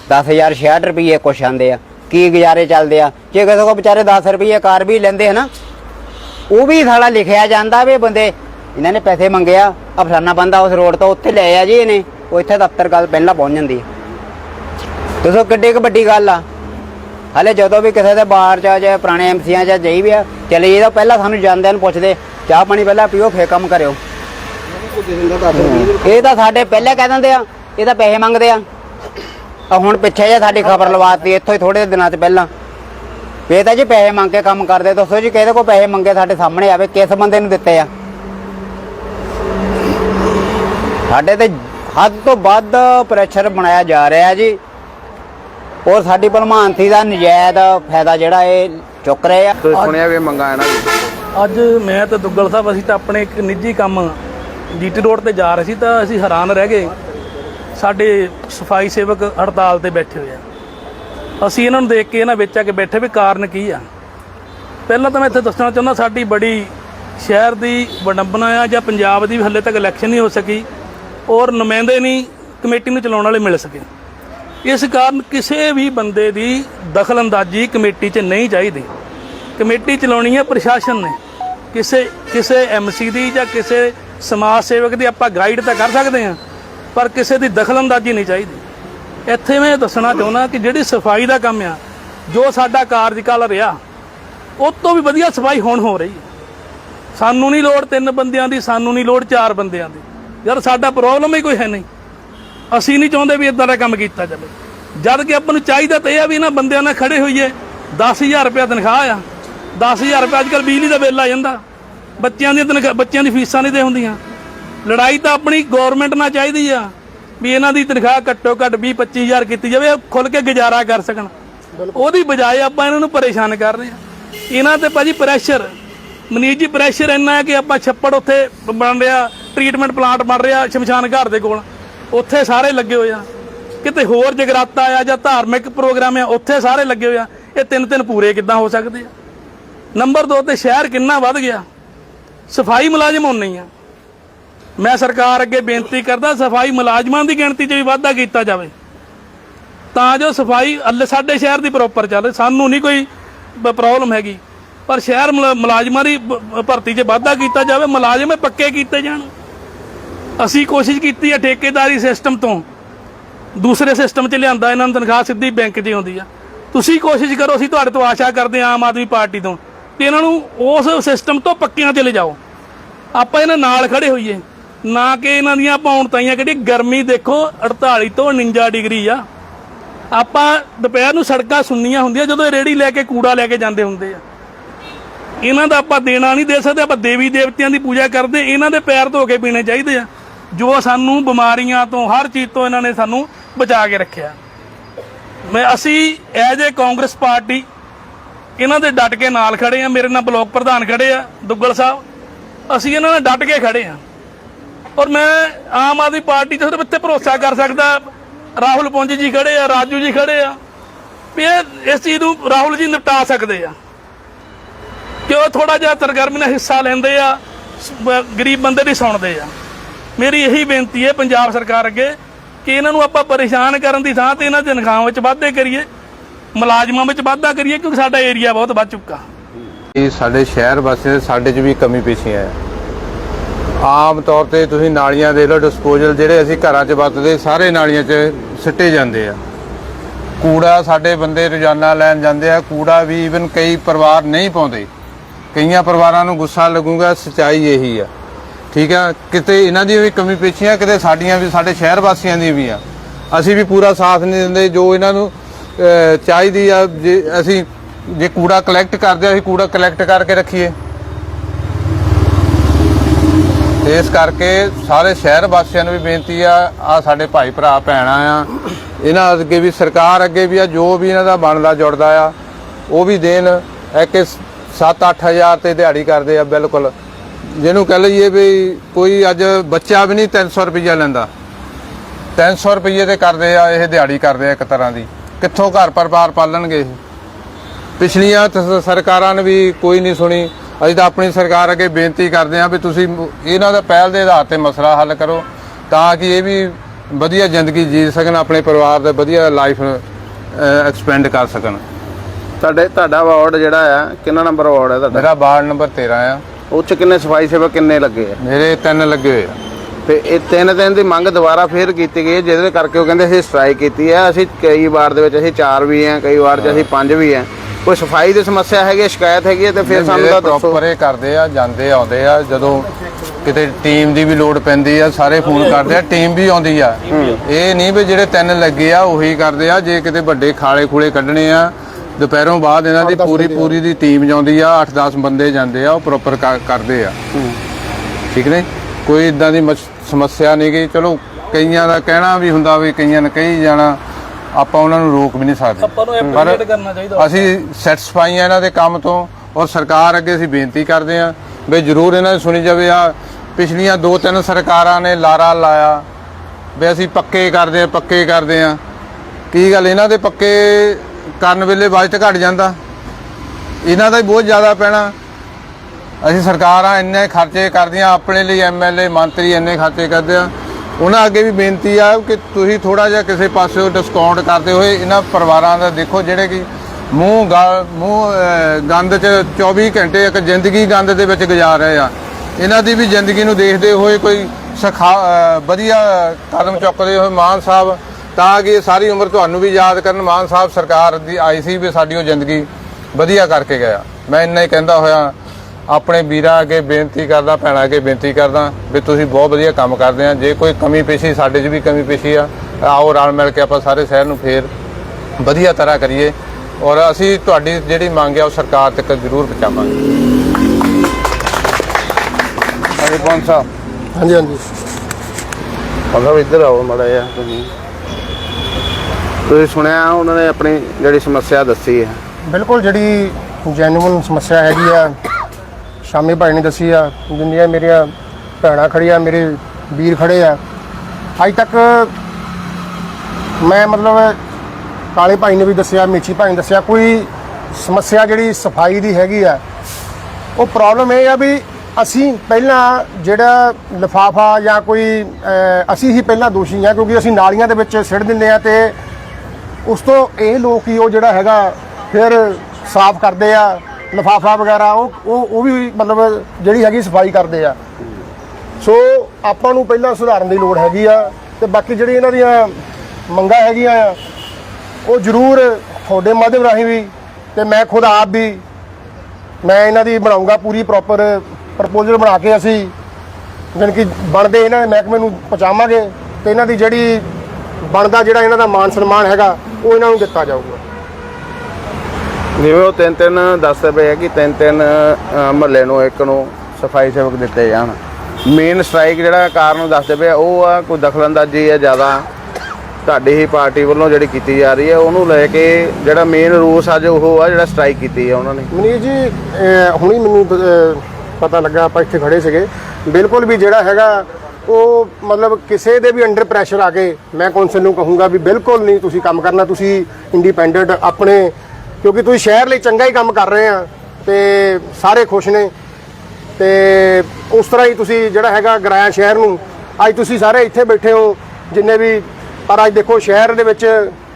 10000 66 ਰੁਪਏ ਕੁਛ ਆਂਦੇ ਆ। ਕੀ ਗੁਜ਼ਾਰੇ ਚੱਲਦੇ ਆ। ਜੇ ਕਿਸੇ ਕੋ ਵਿਚਾਰੇ 10 ਰੁਪਏ ਕਾਰ ਵੀ ਲੈਂਦੇ ਹਨਾ ਉਹ ਵੀ ਸਾਲਾ ਲਿਖਿਆ ਜਾਂਦਾ ਵੀ ਬੰਦੇ। ਇਹਨਾਂ ਨੇ ਪੈਸੇ ਮੰਗਿਆ ਆ ਅਫਸਾਨਾ ਬੰਦਾ ਉਸ ਰੋਡ ਤੋਂ ਉੱਥੇ ਲੈ ਆ ਜੀ ਇਹਨੇ, ਉਹ ਇੱਥੇ ਦਫ਼ਤਰ ਗੱਲ ਪਹਿਲਾਂ ਪਹੁੰਚ ਜਾਂਦੀ ਦੱਸੋ ਕਿੱਡੀ ਕੁ ਵੱਡੀ ਗੱਲ ਆ। ਹਲੇ ਜਦੋਂ ਵੀ ਕਿਸੇ ਦੇ ਬਾਹਰ ਚ ਜਾਂ ਪੁਰਾਣੇ ਐਮਸੀਆਂ ਜਾਂ ਜਈ ਵੀ ਆ, ਚਲੇ ਇਹ ਪਹਿਲਾਂ ਸਾਨੂੰ ਜਾਂਦਿਆਂ ਨੂੰ ਪੁੱਛਦੇ, ਚਾਹ ਪਾਣੀ ਪਹਿਲਾਂ ਪੀਓ, ਫੇਰ ਕੰਮ ਕਰਿਓ। ਇਹ ਤਾਂ ਸਾਡੇ ਪਹਿਲੇ ਕਹਿ ਦਿੰਦੇ ਆ, ਇਹ ਤਾਂ ਪੈਸੇ ਮੰਗਦੇ ਆ। ਆ ਹੁਣ ਪਿੱਛੇ ਜੇ ਸਾਡੀ ਖਬਰ ਲਵਾਤੀ ਇੱਥੋਂ ਹੀ ਥੋੜੇ ਦਿਨਾਂ ਚ ਪਹਿਲਾਂ। ਵੀ ਇਹ ਤਾਂ ਜੀ ਪੈਸੇ ਮੰਗ ਕੇ ਕੰਮ ਕਰਦੇ ਦੱਸੋ ਜੀ ਕਿਹਦੇ ਕੋਲ ਪੈਸੇ ਮੰਗੇ ਸਾਡੇ ਸਾਹਮਣੇ ਆਵੇ ਕਿਸ ਬੰਦੇ ਨੂੰ ਦਿੱਤੇ ਆ? ਸਾਡੇ ਤੇ ਹੱਦ ਤੋਂ ਵੱਧ ਪ੍ਰੈਸ਼ਰ ਬਣਾਇਆ ਜਾ ਰਿਹਾ ਜੀ। ਔਰ ਸਾਡੀ ਭਲਮਾਨਤੀ ਦਾ ਨਜਾਇਜ਼ ਫਾਇਦਾ ਜਿਹੜਾ ਇਹ ਚੁੱਕ ਰਹੇ ਆ। ਤੁਸੀਂ ਸੁਣਿਆ ਵੀ ਮੰਗਾ ਇਹਨਾਂ ਦੀ? ਅੱਜ ਮੈਂ ਤੇ ਦੁੱਗਲ ਸਾਹਿਬ ਅਸੀਂ ਤਾਂ ਆਪਣੇ ਇੱਕ ਨਿੱਜੀ ਕੰਮ ਜੀਟੀ ਰੋਡ ਤੇ ਜਾ ਰਹੇ ਸੀ ਤਾਂ ਅਸੀਂ ਹੈਰਾਨ ਰਹਿ ਗਏ। ਸਾਡੇ ਸਫ਼ਾਈ ਸੇਵਕ ਹੜਤਾਲ ਤੇ ਬੈਠੇ ਹੋਏ ਆ। ਅਸੀਂ ਇਹਨਾਂ ਨੂੰ ਦੇਖ ਕੇ ਇਹਨਾਂ ਵਿੱਚ ਆ ਕੇ ਬੈਠੇ ਵੀ ਕਾਰਨ ਕੀ ਆ। ਪਹਿਲਾਂ ਤਾਂ ਮੈਂ ਇੱਥੇ ਦੱਸਣਾ ਚਾਹੁੰਦਾ, ਸਾਡੀ ਬੜੀ ਸ਼ਹਿਰ ਦੀ ਵਡੰਬਨਾ ਆ ਜਾਂ ਪੰਜਾਬ ਦੀ ਵੀ ਹੱਲੇ ਤੱਕ ਇਲੈਕਸ਼ਨ ਨਹੀਂ ਹੋ ਸਕੀ ਔਰ ਨੁਮਾਇੰਦੇ ਨਹੀਂ ਕਮੇਟੀ ਨੂੰ ਚਲਾਉਣ ਵਾਲੇ ਮਿਲ ਸਕੇ। ਇਸ ਕਾਰਨ ਕਿਸੇ ਵੀ ਬੰਦੇ ਦੀ ਦਖਲਅੰਦਾਜ਼ੀ ਕਮੇਟੀ 'ਚ ਨਹੀਂ ਚਾਹੀਦੀ। ਕਮੇਟੀ ਚਲਾਉਣੀ ਹੈ ਪ੍ਰਸ਼ਾਸਨ ਨੇ। ਕਿਸੇ ਕਿਸੇ ਐਮਸੀ ਦੀ ਜਾਂ ਕਿਸੇ ਸਮਾਜ ਸੇਵਕ ਦੀ ਆਪਾਂ ਗਾਈਡ ਤਾਂ ਕਰ ਸਕਦੇ ਹਾਂ, ਪਰ ਕਿਸੇ ਦੀ ਦਖਲਅੰਦਾਜ਼ੀ ਨਹੀਂ ਚਾਹੀਦੀ। ਇੱਥੇ ਮੈਂ ਇਹ ਦੱਸਣਾ ਚਾਹੁੰਦਾ ਕਿ ਜਿਹੜੀ ਸਫ਼ਾਈ ਦਾ ਕੰਮ ਆ, ਜੋ ਸਾਡਾ ਕਾਰਜਕਾਲ ਰਿਹਾ, ਉਹ ਤੋਂ ਵੀ ਵਧੀਆ ਸਫ਼ਾਈ ਹੁਣ ਹੋ ਰਹੀ ਹੈ। ਸਾਨੂੰ ਨਹੀਂ ਲੋੜ ਤਿੰਨ ਬੰਦਿਆਂ ਦੀ, ਸਾਨੂੰ ਨਹੀਂ ਲੋੜ ਚਾਰ ਬੰਦਿਆਂ ਦੀ। ਯਾਰ ਸਾਡਾ ਪ੍ਰੋਬਲਮ ਹੀ ਕੋਈ ਹੈ ਨਹੀਂ। ਅਸੀਂ ਨਹੀਂ ਚਾਹੁੰਦੇ ਵੀ ਇਦਾਂ ਦਾ ਕੰਮ ਕੀਤਾ ਜਾਵੇ। ਜਦ ਕਿ ਆਪਾਂ ਨੂੰ ਚਾਹੀਦਾ ਤਾਂ ਇਹ ਆ ਵੀ ਇਹਨਾਂ ਬੰਦਿਆਂ ਨਾਲ ਖੜੇ ਹੋਈਏ। 10000 ਰੁਪਏ ਤਨਖਾਹ ਆ। 10000 ਰੁਪਏ ਅੱਜ ਕੱਲ ਬਿਜਲੀ ਦਾ ਬਿੱਲ ਆ ਜਾਂਦਾ। ਬੱਚਿਆਂ ਦੀਆਂ ਤਨਖਾਹ ਬੱਚਿਆਂ ਦੀ ਫੀਸਾਂ ਨਹੀਂ ਦੇ ਹੁੰਦੀਆਂ। ਲੜਾਈ ਤਾਂ ਆਪਣੀ ਗਵਰਨਮੈਂਟ ਨਾਲ ਚਾਹੀਦੀ ਆ। ਵੀ ਇਹਨਾਂ ਦੀ ਤਨਖਾਹ ਘੱਟੋ ਘੱਟ 20 25000 ਕੀਤੀ ਜਾਵੇ ਖੁੱਲ ਕੇ ਗੁਜ਼ਾਰਾ ਕਰ ਸਕਣ। ਉਹਦੀ ਬਜਾਏ ਆਪਾਂ ਇਹਨਾਂ ਨੂੰ ਪਰੇਸ਼ਾਨ ਕਰ ਰਹੇ ਆ ਇਹਨਾਂ ਤੇ ਭਾਜੀ ਪ੍ਰੈਸ਼ਰ ਮਨੀਸ਼ ਜੀ ਪ੍ਰੈਸ਼ਰ ਇੰਨਾ ਹੈ ਕਿ ਆਪਾਂ ਛੱਪੜ ਉੱਥੇ ਬਣ ਰਿਹਾ ਟ੍ਰੀਟਮੈਂਟ ਪਲਾਂਟ ਬਣ ਰਿਹਾ ਸ਼ਮਸ਼ਾਨ ਘਾਟ ਦੇ ਕੋਲ। ਉੱਥੇ ਸਾਰੇ ਲੱਗੇ ਹੋਏ ਆ। ਕਿਤੇ ਹੋਰ ਜਗਰਾਤਾ ਆ ਜਾਂ ਧਾਰਮਿਕ ਪ੍ਰੋਗਰਾਮ ਆ ਉੱਥੇ ਸਾਰੇ ਲੱਗੇ ਹੋਏ ਆ। ਇਹ ਤਿੰਨ ਤਿੰਨ ਪੂਰੇ ਕਿੱਦਾਂ ਹੋ ਸਕਦੇ ਆ? ਨੰਬਰ 2 ਤੇ ਸ਼ਹਿਰ ਕਿੰਨਾ ਵੱਧ ਗਿਆ? ਸਫ਼ਾਈ ਮੁਲਾਜ਼ਮ ਹੁਣ ਆ। ਮੈਂ ਸਰਕਾਰ ਅੱਗੇ ਬੇਨਤੀ ਕਰਦਾ ਸਫ਼ਾਈ ਮੁਲਾਜ਼ਮਾਂ ਦੀ ਗਿਣਤੀ 'ਚ ਵੀ ਵਾਧਾ ਕੀਤਾ ਜਾਵੇ। ਤਾਂ ਜੋ ਸਫ਼ਾਈ ਅੱਲੇ ਸਾਡੇ ਸ਼ਹਿਰ ਦੀ ਪ੍ਰੋਪਰ ਚੱਲੇ, ਸਾਨੂੰ ਨਹੀਂ ਕੋਈ ਪ੍ਰੋਬਲਮ ਹੈਗੀ। ਪਰ ਸ਼ਹਿਰ ਮੁਲਾ- ਮੁਲਾਜ਼ਮਾਂ ਦੀ ਭਰਤੀ 'ਚ ਵਾਧਾ ਕੀਤਾ ਜਾਵੇ, ਮੁਲਾਜ਼ਮ ਪੱਕੇ ਕੀਤੇ ਜਾਣ। ਅਸੀਂ ਕੋਸ਼ਿਸ਼ ਕੀਤੀ ਹੈ ਠੇਕੇਦਾਰੀ ਸਿਸਟਮ ਤੋਂ। ਦੂਸਰੇ ਸਿਸਟਮ 'ਚ ਲਿਆਂਦਾ, ਇਹਨਾਂ ਨੂੰ ਤਨਖਾਹ ਸਿੱਧੀ ਬੈਂਕ 'ਚ ਹੀ ਆਉਂਦੀ ਆ। ਤੁਸੀਂ ਕੋਸ਼ਿਸ਼ ਕਰੋ, ਅਸੀਂ ਤੁਹਾਡੇ ਤੋਂ ਆਸ਼ਾ ਕਰਦੇ ਹਾਂ ਆਮ ਆਦਮੀ ਪਾਰਟੀ ਤੋਂ। ਕਿ ਇਹਨਾਂ ਨੂੰ ਉਸ ਸਿਸਟਮ ਤੋਂ ਪੱਕਿਆਂ 'ਤੇ ਲਿਜਾਓ। ਆਪਾਂ ਇਹਨਾਂ ਨਾਲ ਖੜੇ ਹੋਈਏ। ਨਾ ਕਿ ਇਹਨਾਂ ਦੀਆਂ ਪੌਣ ਤਾਈਆਂ ਕਿਹੜੀ ਗਰਮੀ ਦੇਖੋ 48 ਤੋਂ 49 ਡਿਗਰੀ ਆ। ਆਪਾਂ ਦੁਪਹਿਰ ਨੂੰ ਸੜਕਾਂ ਸੁੰਨੀਆਂ ਹੁੰਦੀਆਂ, ਜਦੋਂ ਇਹ ਰੇੜੀ ਲੈ ਕੇ, ਕੂੜਾ ਲੈ ਕੇ ਜਾਂਦੇ ਹੁੰਦੇ ਆ। ਇਹਨਾਂ ਦਾ ਆਪਾਂ ਦੇਣਾ ਨਹੀਂ ਦੇ ਸਕਦੇ, ਆਪਾਂ ਦੇਵੀ ਦੇਵਤਿਆਂ ਦੀ ਪੂਜਾ ਕਰਦੇ, ਇਹਨਾਂ ਦੇ ਪੈਰ ਧੋ ਕੇ ਪੀਣੇ ਚਾਹੀਦੇ ਆ। ਜੋ ਸਾਨੂੰ ਬਿਮਾਰੀਆਂ ਤੋਂ, ਹਰ ਚੀਜ਼ ਤੋਂ ਇਹਨਾਂ ਨੇ ਸਾਨੂੰ ਬਚਾ ਕੇ ਰੱਖਿਆ। ਮੈਂ, ਅਸੀਂ ਐਜ ਏ ਕਾਂਗਰਸ ਪਾਰਟੀ, ਇਹਨਾਂ ਦੇ ਡਟ ਕੇ ਨਾਲ ਖੜੇ ਆ, ਮੇਰੇ ਨਾਲ ਬਲਾਕ ਪ੍ਰਧਾਨ ਖੜੇ ਆ, ਦੁੱਗਲ ਸਾਹਿਬ। ਅਸੀਂ ਇਹਨਾਂ ਨਾਲ ਡਟ ਕੇ ਖੜੇ ਆ। ਔਰ ਮੈਂ ਆਮ ਆਦਮੀ ਪਾਰਟੀ ਤੇ ਸਿਰਫ ਇੱਥੇ ਭਰੋਸਾ ਕਰ ਸਕਦਾ। ਰਾਹੁਲ ਪੁੰਜ ਜੀ ਖੜੇ ਆ, ਰਾਜੂ ਜੀ ਖੜੇ ਆ। ਵੀ ਇਹ ਇਸ ਚੀਜ਼ ਨੂੰ ਰਾਹੁਲ ਜੀ ਨਿਪਟਾ ਸਕਦੇ ਆ। ਕਿ ਉਹ ਥੋੜਾ ਜਿਹਾ ਸਰਗਰਮੀ ਨਾਲ ਹਿੱਸਾ ਲੈਂਦੇ ਆ ਗਰੀਬ ਬੰਦੇ ਦੀ ਸੁਣਦੇ ਆ। ਮੇਰੀ ਇਹੀ ਬੇਨਤੀ ਹੈ ਪੰਜਾਬ ਸਰਕਾਰ ਅੱਗੇ ਕਿ ਇਹਨਾਂ ਨੂੰ ਆਪਾਂ ਪਰੇਸ਼ਾਨ ਕਰਨ ਦੀ ਥਾਂ ਤੇ ਇਹਨਾਂ ਦੀ ਤਨਖਾਹਾਂ ਵਿੱਚ ਵਾਧੇ ਕਰੀਏ, ਮੁਲਾਜ਼ਮਾਂ ਵਿੱਚ ਵਾਧਾ ਕਰੀਏ, ਕਿਉਂਕਿ ਸਾਡਾ ਏਰੀਆ ਬਹੁਤ ਵੱਧ ਚੁੱਕਾ। ਇਹ ਸਾਡੇ ਸ਼ਹਿਰ ਵਾਸਤੇ ਸਾਡੇ 'ਚ ਵੀ ਕਮੀ ਪੇਸ਼ੀ ਹੈ। ਆਮ ਤੌਰ ਤੇ ਤੁਸੀਂ ਨਾਲੀਆਂ ਦੇ ਲਓ ਡਿਸਪੋਜ਼ਲ ਜਿਹੜੇ ਅਸੀਂ ਘਰਾਂ 'ਚ ਵਰਤਦੇ, ਸਾਰੇ ਨਾਲੀਆਂ 'ਚ ਸਿੱਟੇ ਜਾਂਦੇ ਆ। ਕੂੜਾ ਸਾਡੇ ਬੰਦੇ ਰੋਜ਼ਾਨਾ ਲੈਣ ਜਾਂਦੇ ਆ, ਕੂੜਾ ਵੀ ਇਵਨ ਕਈ ਪਰਿਵਾਰ ਨਹੀਂ ਪਾਉਂਦੇ। ਕਈਆਂ ਪਰਿਵਾਰਾਂ ਨੂੰ ਗੁੱਸਾ ਲੱਗੂਗਾ, ਸਚਾਈ ਇਹੀ ਆ। ਠੀਕ ਆ? ਕਿਤੇ ਇਹਨਾਂ ਦੀ ਵੀ ਕਮੀ ਪੇਸ਼ੀਆਂ, ਕਿਤੇ ਸਾਡੀਆਂ ਵੀ, ਸਾਡੇ ਸ਼ਹਿਰ ਵਾਸੀਆਂ ਦੀ ਵੀ ਆ। ਅਸੀਂ ਵੀ ਪੂਰਾ ਸਾਥ ਨਹੀਂ ਦਿੰਦੇ, ਜੋ ਇਹਨਾਂ ਨੂੰ ਚਾਹੀਦੀ ਆ, ਜੇ ਅਸੀਂ, ਜੇ ਕੂੜਾ ਕਲੈਕਟ ਕਰਦੇ ਆ, ਅਸੀਂ ਕੂੜਾ ਕਲੈਕਟ ਕਰਕੇ ਰੱਖੀਏ। ਤੇ ਇਸ ਕਰਕੇ ਸਾਰੇ ਸ਼ਹਿਰ ਵਾਸੀਆਂ ਨੂੰ ਵੀ ਬੇਨਤੀ ਆ ਆ ਸਾਡੇ ਭਾਈ ਭਰਾ, ਭੈਣਾਂ ਆ। ਇਹਨਾਂ ਅੱਗੇ ਵੀ ਸਰਕਾਰ ਅੱਗੇ ਵੀ ਆ, ਜੋ ਵੀ ਇਹਨਾਂ ਦਾ ਬਣਦਾ, ਜੁੜਦਾ ਆ, ਉਹ ਵੀ ਦੇਣ। ਇੱਕ 7-8000 ਤੇ ਦਿਹਾੜੀ ਕਰਦੇ ਆ, ਬਿਲਕੁਲ। ਜਿਹਨੂੰ ਕਹ ਲਈਏ ਵੀ ਕੋਈ ਅੱਜ ਬੱਚਾ ਵੀ ਨਹੀਂ 300 ਰੁਪਈਆ ਲੈਂਦਾ। 300 ਰੁਪਈਏ ਤੇ ਕਰਦੇ ਆ, ਇਹ ਦਿਹਾੜੀ ਕਰਦੇ ਆ ਇੱਕ ਤਰ੍ਹਾਂ ਦੀ। ਕਿੱਥੋਂ ਘਰ ਪਰਿਵਾਰ ਪਾਲਣਗੇ ਪਿਛਲੀਆਂ ਸਰਕਾਰਾਂ ਨੇ ਵੀ ਕੋਈ ਨਹੀਂ ਸੁਣੀ। ਅਸੀਂ ਤਾਂ ਆਪਣੀ ਸਰਕਾਰ ਅੱਗੇ ਬੇਨਤੀ ਕਰਦੇ ਹਾਂ ਵੀ ਤੁਸੀਂ ਇਹਨਾਂ ਦਾ ਪਹਿਲ ਦੇ ਆਧਾਰ ਤੇ ਮਸਲਾ ਹੱਲ ਕਰੋ ਤਾਂ ਕਿ ਇਹ ਵੀ ਵਧੀਆ ਜ਼ਿੰਦਗੀ ਜੀ ਸਕਣ ਆਪਣੇ ਪਰਿਵਾਰ ਦਾ ਵਧੀਆ ਲਾਈਫ ਐਕਸਪੈਂਡ ਕਰ ਸਕਣ। ਤੁਹਾਡੇ ਤੁਹਾਡਾ ਵਾਰਡ ਜਿਹੜਾ ਆ ਕਿੰਨਾ ਨੰਬਰ ਵਾਰਡ ਹੈ ਤੁਹਾਡਾ? ਮੇਰਾ ਵਾਰਡ ਨੰਬਰ 13 ਆ। ਉਹ ਚ ਕਿੰਨੇ ਸਫ਼ਾਈ ਸੇਵਕ ਕਿੰਨੇ ਲੱਗੇ ਆ? ਮੇਰੇ ਤਿੰਨ ਲੱਗੇ ਹੋਏ ਆ। ਤੇ ਇਹ ਤਿੰਨ ਦਿਨ ਦੀ ਮੰਗ ਦੁਬਾਰਾ ਫੇਰ ਕੀਤੀ ਗਈ ਜਿਹਦੇ ਕਰਕੇ ਉਹ ਕਹਿੰਦੇ ਅਸੀਂ ਸਟ੍ਰਾਈਕ ਕੀਤੀ ਹੈ। ਅਸੀਂ ਕਈ ਵਾਰ ਦੇ ਵਿੱਚ ਅਸੀਂ ਚਾਰ ਵੀ ਆ ਕਈ ਵਾਰ ਚ ਅਸੀਂ ਪੰਜ ਵੀ ਆ ਕੋਈ ਸਫ਼ਾਈ ਦੀ ਸਮੱਸਿਆ ਹੈਗੀ ਹੈ, ਸ਼ਿਕਾਇਤ ਹੈਗੀ ਹੈ ਤੇ ਫਿਰ ਸਾਨੂੰ ਤਾਂ ਦੱਸੋ। ਪ੍ਰੋਪਰ ਇਹ ਕਰਦੇ ਆ ਜਾਂਦੇ ਆਉਂਦੇ ਆ ਜਦੋਂ ਕਿਤੇ ਟੀਮ ਦੀ ਵੀ ਲੋਡ ਪੈਂਦੀ ਆ ਸਾਰੇ ਫੋਨ ਕਰਦੇ ਆ ਟੀਮ ਵੀ ਆਉਂਦੀ ਆ। ਇਹ ਨਹੀਂ ਵੀ ਜਿਹੜੇ ਤਿੰਨ ਲੱਗੇ ਆ ਉਹੀ ਕਰਦੇ ਆ ਜੇ ਕਿਤੇ ਵੱਡੇ ਖਾਲੇ ਖੂਲੇ ਕੱਢਣੇ ਆ ਦੁਪਹਿਰੋਂ ਬਾਅਦ ਇਹਨਾਂ ਦੀ ਪੂਰੀ ਪੂਰੀ ਦੀ ਟੀਮ ਜਾਂਦੀ ਆ 8-10 ਬੰਦੇ ਜਾਂਦੇ ਆ ਉਹ ਪ੍ਰੋਪਰ ਕਰਦੇ ਆ। ਠੀਕ ਨੇ ਕੋਈ ਇਦਾਂ ਦੀ ਮਸ- ਸਮੱਸਿਆ ਨਹੀਂ ਗਈ ਚਲੋ ਕਈਆਂ ਦਾ ਕਹਿਣਾ ਵੀ ਹੁੰਦਾ ਵੀ ਕਈਆਂ ਨੇ ਕਹੀ ਜਾਣਾ। ਆਪਾਂ ਉਹਨਾਂ ਨੂੰ ਰੋਕ ਵੀ ਨਹੀਂ ਆਪਾਂ ਨੂੰ ਸਕਦੇ ਕਰਨਾ ਚਾਹੀਦਾ। ਅਸੀਂ ਸੈਟੀਸਫਾਈ ਆ ਇਹਨਾਂ ਦੇ ਕੰਮ ਤੋਂ ਔਰ ਸਰਕਾਰ ਅੱਗੇ ਅਸੀਂ ਬੇਨਤੀ ਕਰਦੇ ਆ ਵੀ ਜਰੂਰ ਇਹਨਾਂ ਦੀ ਸੁਣੀ ਜਾਵੇ। ਆ ਪਿਛਲੀਆਂ ਦੋ ਤਿੰਨ ਸਰਕਾਰਾਂ ਨੇ ਲਾਰਾ ਲਾਇਆ ਵੀ ਅਸੀਂ ਪੱਕੇ ਕਰਦੇ ਆ ਪੱਕੇ ਕਰਦੇ ਆ ਕੀ ਗੱਲ ਇਹਨਾਂ ਦੇ ਪੱਕੇ ਕਰਨ ਵੇਲੇ ਬਜਟ ਘਟ ਜਾਂਦਾ। ਇਹਨਾਂ ਦਾ ਹੀ ਬਹੁਤ ਜ਼ਿਆਦਾ ਪੈਣਾ। ਅਸੀਂ ਸਰਕਾਰਾਂ ਇੰਨੇ ਖਰਚੇ ਕਰਦੀਆਂ ਆਪਣੇ ਲਈ ਐਮਐਲਏ ਮੰਤਰੀ ਇੰਨੇ ਖਰਚੇ ਕਰਦੇ ਆ। ਉਹਨਾਂ ਅੱਗੇ ਵੀ ਬੇਨਤੀ ਆ ਕਿ ਤੁਸੀਂ ਥੋੜਾ ਜਿਹਾ ਕਿਸੇ ਪਾਸਿਓਂ ਡਿਸਕਾਊਂਟ ਕਰਦੇ ਹੋਏ ਇਹਨਾਂ ਪਰਿਵਾਰਾਂ ਦਾ ਦੇਖੋ ਜਿਹੜੇ ਕਿ ਮੂੰਹ ਗਾ- ਮੂੰਹ ਗੰਦ 'ਚ 24 ਘੰਟੇ ਇੱਕ ਜ਼ਿੰਦਗੀ ਗੰਦ ਦੇ ਵਿੱਚ ਗੁਜ਼ਾਰ ਰਹੇ ਆ। ਇਹਨਾਂ ਦੀ ਵੀ ਜ਼ਿੰਦਗੀ ਨੂੰ ਦੇਖਦੇ ਹੋਏ ਕੋਈ ਸਖਾ ਵਧੀਆ ਕਦਮ ਚੁੱਕਦੇ ਹੋਏ ਮਾਨ ਸਾਹਿਬ, ਤਾਂ ਕਿ ਸਾਰੀ ਉਮਰ ਤੁਹਾਨੂੰ ਵੀ ਯਾਦ ਕਰਨ, ਮਾਨ ਸਾਹਿਬ ਸਰਕਾਰ ਦੀ ਆਈ ਸੀ ਵੀ ਸਾਡੀ ਉਹ ਜ਼ਿੰਦਗੀ ਵਧੀਆ ਕਰਕੇ ਗਿਆ। ਮੈਂ ਇੰਨਾ ਹੀ ਕਹਿੰਦਾ ਹੋਇਆ ਆਪਣੇ ਵੀਰਾਂ ਅੱਗੇ ਬੇਨਤੀ ਕਰਦਾ ਭੈਣਾਂ ਅੱਗੇ ਬੇਨਤੀ ਕਰਦਾ ਵੀ ਤੁਸੀਂ ਬਹੁਤ ਵਧੀਆ ਕੰਮ ਕਰਦੇ ਆ। ਜੇ ਕੋਈ ਕਮੀ ਪੇਸ਼ੀ ਸਾਡੇ 'ਚ ਵੀ ਕਮੀ ਪੇਸ਼ੀ ਆ ਆਓ ਰਲ ਮਿਲ ਕੇ ਆਪਾਂ ਸਾਰੇ ਸ਼ਹਿਰ ਨੂੰ ਫੇਰ ਵਧੀਆ ਤਰ੍ਹਾਂ ਕਰੀਏ। ਔਰ ਅਸੀਂ ਤੁਹਾਡੀ ਜਿਹੜੀ ਮੰਗ ਹੈ ਉਹ ਸਰਕਾਰ ਤੱਕ ਜ਼ਰੂਰ ਪਹੁੰਚਾਵਾਂਗੇ। ਹਾਂਜੀ ਪੌਂਚ ਸਾਹਿਬ। ਹਾਂਜੀ ਹਾਂਜੀ। ਮਤਲਬ ਇੱਧਰ ਆਓ ਮੜਾ ਜਿਹਾ ਤੁਸੀਂ। ਤੁਸੀਂ ਸੁਣਿਆ ਉਹਨਾਂ ਨੇ ਆਪਣੀ ਜਿਹੜੀ ਸਮੱਸਿਆ ਦੱਸੀ ਹੈ। ਬਿਲਕੁਲ ਜਿਹੜੀ ਜੈਨੂਇਨ ਸਮੱਸਿਆ ਹੈਗੀ ਆ ਸ਼ਾਮੀ ਭਾਈ ਨੇ ਦੱਸੀ ਆ, ਜਿੰਨੀਆਂ ਮੇਰੀਆਂ ਭੈਣਾਂ ਖੜੀਆਂ ਮੇਰੇ ਵੀਰ ਖੜੇ ਆ। ਅੱਜ ਤੱਕ ਮੈਂ ਮਤਲਬ ਕਾਲੇ ਭਾਈ ਨੇ ਵੀ ਦੱਸਿਆ, ਮੇਚੀ ਭਾਈ ਨੇ ਦੱਸਿਆ, ਕੋਈ ਸਮੱਸਿਆ ਜਿਹੜੀ ਸਫ਼ਾਈ ਦੀ ਹੈਗੀ ਆ, ਉਹ ਪ੍ਰੋਬਲਮ ਇਹ ਆ ਵੀ ਅਸੀਂ ਪਹਿਲਾਂ ਜਿਹੜਾ ਲਿਫਾਫਾ ਜਾਂ ਕੋਈ ਅਸੀਂ ਹੀ ਪਹਿਲਾਂ ਦੋਸ਼ੀ ਆ, ਕਿਉਂਕਿ ਅਸੀਂ ਨਾਲੀਆਂ ਦੇ ਵਿੱਚ ਸਿੱਟ ਦਿੰਦੇ ਆ ਤੇ ਉਸ ਤੋਂ ਇਹ ਲੋਕ ਹੀ ਉਹ ਜਿਹੜਾ ਹੈਗਾ, ਫਿਰ ਸਾਫ਼ ਕਰਦੇ ਆ। ਲਿਫਾਫਾ ਵਗੈਰਾ, ਉਹ ਉਹ ਉਹ ਵੀ ਮਤਲਬ ਜਿਹੜੀ ਹੈਗੀ ਸਫ਼ਾਈ ਕਰਦੇ ਆ। ਸੋ ਆਪਾਂ ਨੂੰ ਪਹਿਲਾਂ ਸੁਧਾਰਨ ਦੀ ਲੋੜ ਹੈਗੀ ਆ ਤੇ ਬਾਕੀ ਜਿਹੜੀ ਇਹਨਾਂ ਦੀਆਂ ਮੰਗਾਂ ਹੈਗੀਆਂ ਆ, ਉਹ ਜ਼ਰੂਰ ਤੁਹਾਡੇ ਮਾਧਿਅਮ ਰਾਹੀਂ ਵੀ ਤੇ ਮੈਂ ਖੁਦ ਆਪ ਵੀ ਮੈਂ ਇਹਨਾਂ ਦੀ ਬਣਾਉਂਗਾ ਪੂਰੀ ਪ੍ਰੋਪਰ ਪ੍ਰਪੋਜ਼ਲ ਬਣਾ ਕੇ ਅਸੀਂ, ਜਾਣੀ ਕਿ ਬਣਦੇ ਇਹਨਾਂ ਦੇ ਮਹਿਕਮੇ ਨੂੰ ਪਹੁੰਚਾਵਾਂਗੇ ਤੇ ਇਹਨਾਂ ਦੀ ਜਿਹੜੀ ਬਣਦਾ ਜਿਹੜਾ ਇਹਨਾਂ ਦਾ ਮਾਨ ਸਨਮਾਨ ਹੈਗਾ, ਉਹ ਇਹਨਾਂ ਨੂੰ ਦਿੱਤਾ ਜਾਊਗਾ। ਜਿਵੇਂ ਉਹ ਤਿੰਨ ਤਿੰਨ ਦੱਸਦੇ ਪਏ ਆ ਕਿ ਤਿੰਨ ਤਿੰਨ ਮਹੱਲੇ ਨੂੰ ਇੱਕ ਨੂੰ ਸਫ਼ਾਈ ਸੇਵਕ ਦਿੱਤੇ ਜਾਣ। ਮੇਨ ਸਟ੍ਰਾਈਕ ਜਿਹੜਾ ਕਾਰਨ ਦੱਸਦੇ ਪਏ ਆ, ਉਹ ਆ ਕੋਈ ਦਖਲਅੰਦਾਜ਼ੀ ਆ ਜ਼ਿਆਦਾ ਤੁਹਾਡੀ ਹੀ ਪਾਰਟੀ ਵੱਲੋਂ ਜਿਹੜੀ ਕੀਤੀ ਜਾ ਰਹੀ ਹੈ ਉਹਨੂੰ ਲੈ ਕੇ ਜਿਹੜਾ ਮੇਨ ਰੂਸ ਅੱਜ ਉਹ ਆ ਜਿਹੜਾ ਸਟ੍ਰਾਈਕ ਕੀਤੀ ਆ ਉਹਨਾਂ ਨੇ। ਮਨੀਸ਼ ਜੀ ਹੁਣੀ ਮੈਨੂੰ ਪਤਾ ਲੱਗਾ ਆਪਾਂ ਇੱਥੇ ਖੜੇ ਸੀਗੇ। ਬਿਲਕੁਲ ਵੀ ਜਿਹੜਾ ਹੈਗਾ ਉਹ ਮਤਲਬ ਕਿਸੇ ਦੇ ਵੀ ਅੰਡਰ ਪ੍ਰੈਸ਼ਰ ਆ ਕੇ ਮੈਂ ਕੌਂਸਲ ਨੂੰ ਕਹੂੰਗਾ ਵੀ ਬਿਲਕੁਲ ਨਹੀਂ ਤੁਸੀਂ ਕੰਮ ਕਰਨਾ ਤੁਸੀਂ ਇੰਡੀਪੈਂਡੈਂਟ ਆਪਣੇ ਕਿਉਂਕਿ ਤੁਸੀਂ ਸ਼ਹਿਰ ਲਈ ਚੰਗਾ ਹੀ ਕੰਮ ਕਰ ਰਹੇ ਆ ਤੇ ਸਾਰੇ ਖੁਸ਼ ਨੇ ਤੇ ਉਸ ਤਰ੍ਹਾਂ ਹੀ ਤੁਸੀਂ ਜਿਹੜਾ ਹੈਗਾ ਗਰਾਇਆ ਸ਼ਹਿਰ ਨੂੰ, ਅੱਜ ਤੁਸੀਂ ਸਾਰੇ ਇੱਥੇ ਬੈਠੇ ਹੋ, ਜਿੰਨੇ ਵੀ, ਪਰ ਅੱਜ ਦੇਖੋ ਸ਼ਹਿਰ ਦੇ ਵਿੱਚ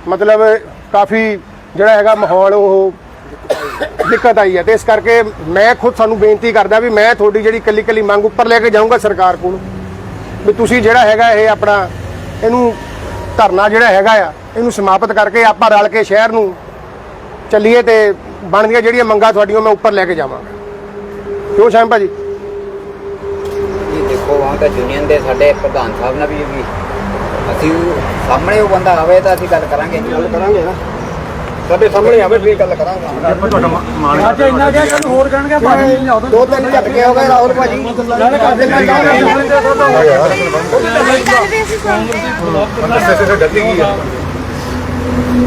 ਮਤਲਬ ਕਾਫੀ ਜਿਹੜਾ ਹੈਗਾ ਮਾਹੌਲ ਉਹ ਦਿੱਕਤ ਆਈ ਹੈ ਤੇ ਇਸ ਕਰਕੇ ਮੈਂ ਖੁਦ ਸਾਨੂੰ ਬੇਨਤੀ ਕਰਦਾ ਵੀ ਮੈਂ ਤੁਹਾਡੀ ਜਿਹੜੀ ਕੱਲੀ ਕੱਲੀ ਮੰਗ ਉੱਪਰ ਲੈ ਕੇ ਜਾਊਂਗਾ ਸਰਕਾਰ ਕੋਲ, ਵੀ ਤੁਸੀਂ ਜਿਹੜਾ ਹੈਗਾ ਇਹ ਆਪਣਾ, ਇਹਨੂੰ ਧਰਨਾ ਜਿਹੜਾ ਹੈਗਾ ਆ, ਇਹਨੂੰ ਸਮਾਪਤ ਕਰਕੇ ਆਪਾਂ ਰਲ ਕੇ ਸ਼ਹਿਰ ਨੂੰ ਚੱਲੀਏ ਤੇ ਬਣਦੀਆਂ ਜਿਹੜੀਆਂ ਮੰਗਾਂ ਤੁਹਾਡੀਆਂ ਮੈਂ ਉੱਪਰ ਲੈ ਕੇ ਜਾਵਾਂਗਾ ਕਿਉਂ ਸ਼ਾਮ ਭਾਜੀ? ਇਹ ਦੇਖੋ ਵਾਂ ਤਾਂ ਯੂਨੀਅਨ ਦੇ ਸਾਡੇ ਪ੍ਰਧਾਨ ਸਾਹਿਬ ਨਾਲ ਵੀ ਵੀ ਅਸੀਂ ਸਾਹਮਣੇ ਉਹ ਬੰਦਾ ਆਵੇ ਤਾਂ ਅਸੀਂ ਗੱਲ ਕਰਾਂਗੇ। ਗੱਲ ਕਰਾਂਗੇ ਨਾ। ਸਾਡੇ ਸਾਹਮਣੇ ਆਵੇ ਫਿਰ ਗੱਲ ਕਰਾਂਗੇ। ਦੋ ਤਿੰਨ ਝਟਕੇ ਹੋ ਗਏ ਰਾਹੁਲ ਭਾਜੀ।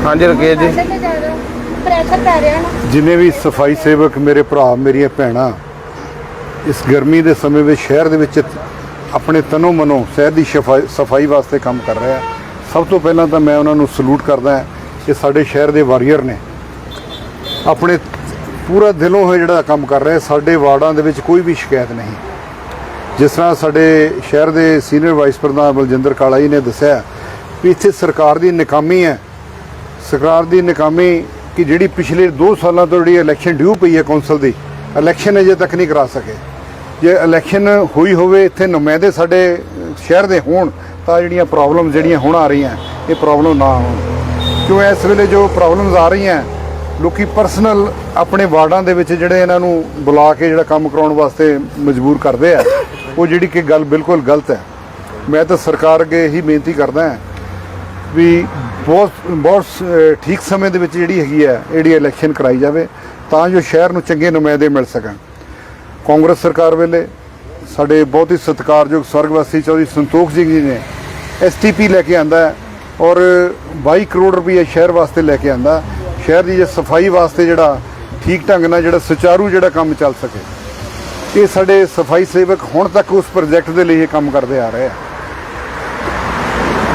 ਹਾਂਜੀ ਰਕੇਸ਼ ਜੀ। ਪ੍ਰੈਸ਼ਰ ਪੈ ਰਿਹਾ ਨਾ। ਜਿੰਨੇ ਵੀ ਸਫ਼ਾਈ ਸੇਵਕ ਮੇਰੇ ਭਰਾ, ਮੇਰੀਆਂ ਭੈਣਾਂ, ਇਸ ਗਰਮੀ ਦੇ ਸਮੇਂ ਵਿੱਚ, ਸ਼ਹਿਰ ਦੇ ਵਿੱਚ ਆਪਣੇ ਤਨੋ ਮਨੋ ਸ਼ਹਿਰ ਦੀ ਸਫ਼ਾਈ ਸਫ਼ਾਈ ਵਾਸਤੇ ਕੰਮ ਕਰ ਰਹੇ ਆ ਸਭ ਤੋਂ ਪਹਿਲਾਂ ਤਾਂ ਮੈਂ ਉਹਨਾਂ ਨੂੰ ਸਲੂਟ ਕਰਦਾ ਕਿ ਸਾਡੇ ਸ਼ਹਿਰ ਦੇ ਵਾਰੀਅਰ ਨੇ ਆਪਣੇ ਪੂਰਾ ਦਿਲੋਂ ਇਹ ਜਿਹੜਾ ਕੰਮ ਕਰ ਰਹੇ, ਸਾਡੇ ਵਾਰਡਾਂ ਦੇ ਵਿੱਚ ਕੋਈ ਵੀ ਸ਼ਿਕਾਇਤ ਨਹੀਂ। ਜਿਸ ਤਰ੍ਹਾਂ ਸਾਡੇ ਸ਼ਹਿਰ ਦੇ ਸੀਨੀਅਰ ਵਾਈਸ ਪ੍ਰਧਾਨ ਬਲਜਿੰਦਰ ਕਾਲਾ ਜੀ ਨੇ ਦੱਸਿਆ ਵੀ ਇੱਥੇ ਸਰਕਾਰ ਦੀ ਨਾਕਾਮੀ ਹੈ। ਸਰਕਾਰ ਦੀ ਨਾਕਾਮੀ ਕਿ ਜਿਹੜੀ ਪਿਛਲੇ 2 ਸਾਲਾਂ ਤੋਂ ਜਿਹੜੀ ਇਲੈਕਸ਼ਨ ਡਿਊ ਪਈ ਹੈ ਕੌਂਸਲ ਦੀ ਇਲੈਕਸ਼ਨ ਅਜੇ ਤੱਕ ਨਹੀਂ ਕਰਾ ਸਕੇ। ਜੇ ਇਲੈਕਸ਼ਨ ਹੋਈ ਹੋਵੇ, ਇੱਥੇ ਨੁਮਾਇੰਦੇ ਸਾਡੇ ਸ਼ਹਿਰ ਦੇ ਹੋਣ, ਤਾਂ ਜਿਹੜੀਆਂ ਪ੍ਰੋਬਲਮ ਜਿਹੜੀਆਂ ਹੁਣ ਆ ਰਹੀਆਂ, ਇਹ ਪ੍ਰੋਬਲਮ ਨਾ ਹੋਣ। ਕਿਉਂ ਇਸ ਵੇਲੇ ਜੋ ਪ੍ਰੋਬਲਮਸ ਆ ਰਹੀਆਂ, ਲੋਕੀ ਪਰਸਨਲ ਆਪਣੇ ਵਾਰਡਾਂ ਦੇ ਵਿੱਚ ਜਿਹੜੇ ਇਹਨਾਂ ਨੂੰ ਬੁਲਾ ਕੇ ਜਿਹੜਾ ਕੰਮ ਕਰਾਉਣ ਵਾਸਤੇ ਮਜਬੂਰ ਕਰਦੇ ਆ, ਉਹ ਜਿਹੜੀ ਕਿ ਗੱਲ ਬਿਲਕੁਲ ਗਲਤ ਹੈ। ਮੈਂ ਤਾਂ ਸਰਕਾਰ ਅੱਗੇ ਇਹੀ ਬੇਨਤੀ ਕਰਦਾ ਹਾਂ ਵੀ ਬਹੁਤ ਬਹੁਤ ਅਹ, ਠੀਕ ਸਮੇਂ ਦੇ ਵਿੱਚ ਜਿਹੜੀ ਹੈਗੀ ਹੈ ਜਿਹੜੀ ਇਲੈਕਸ਼ਨ ਕਰਾਈ ਜਾਵੇ ਤਾਂ ਜੋ ਸ਼ਹਿਰ ਨੂੰ ਚੰਗੇ ਨੁਮਾਇੰਦੇ ਮਿਲ ਸਕਣ। ਕਾਂਗਰਸ ਸਰਕਾਰ ਵੇਲੇ ਸਾਡੇ ਬਹੁਤ ਹੀ ਸਤਿਕਾਰਯੋਗ ਸਵਰਗਵਾਸੀ ਚੌਧਰੀ ਸੰਤੋਖ ਸਿੰਘ ਜੀ ਨੇ ਐਸਟੀਪੀ ਲੈ ਕੇ ਆਂਦਾ ਔਰ 22 ਕਰੋੜ ਰੁਪਏ ਸ਼ਹਿਰ ਵਾਸਤੇ ਲੈ ਕੇ ਆਂਦਾ ਸ਼ਹਿਰ ਦੀ ਜੇ ਸਫ਼ਾਈ ਵਾਸਤੇ ਜਿਹੜਾ ਠੀਕ ਢੰਗ ਨਾਲ ਜਿਹੜਾ ਸੁਚਾਰੂ ਜਿਹੜਾ ਕੰਮ ਚੱਲ ਸਕੇ ਇਹ ਸਾਡੇ ਸਫ਼ਾਈ ਸੇਵਕ ਹੁਣ ਤੱਕ ਉਸ ਪ੍ਰੋਜੈਕਟ ਦੇ ਲਈ ਇਹ ਕੰਮ ਕਰਦੇ ਆ ਰਹੇ ਆ।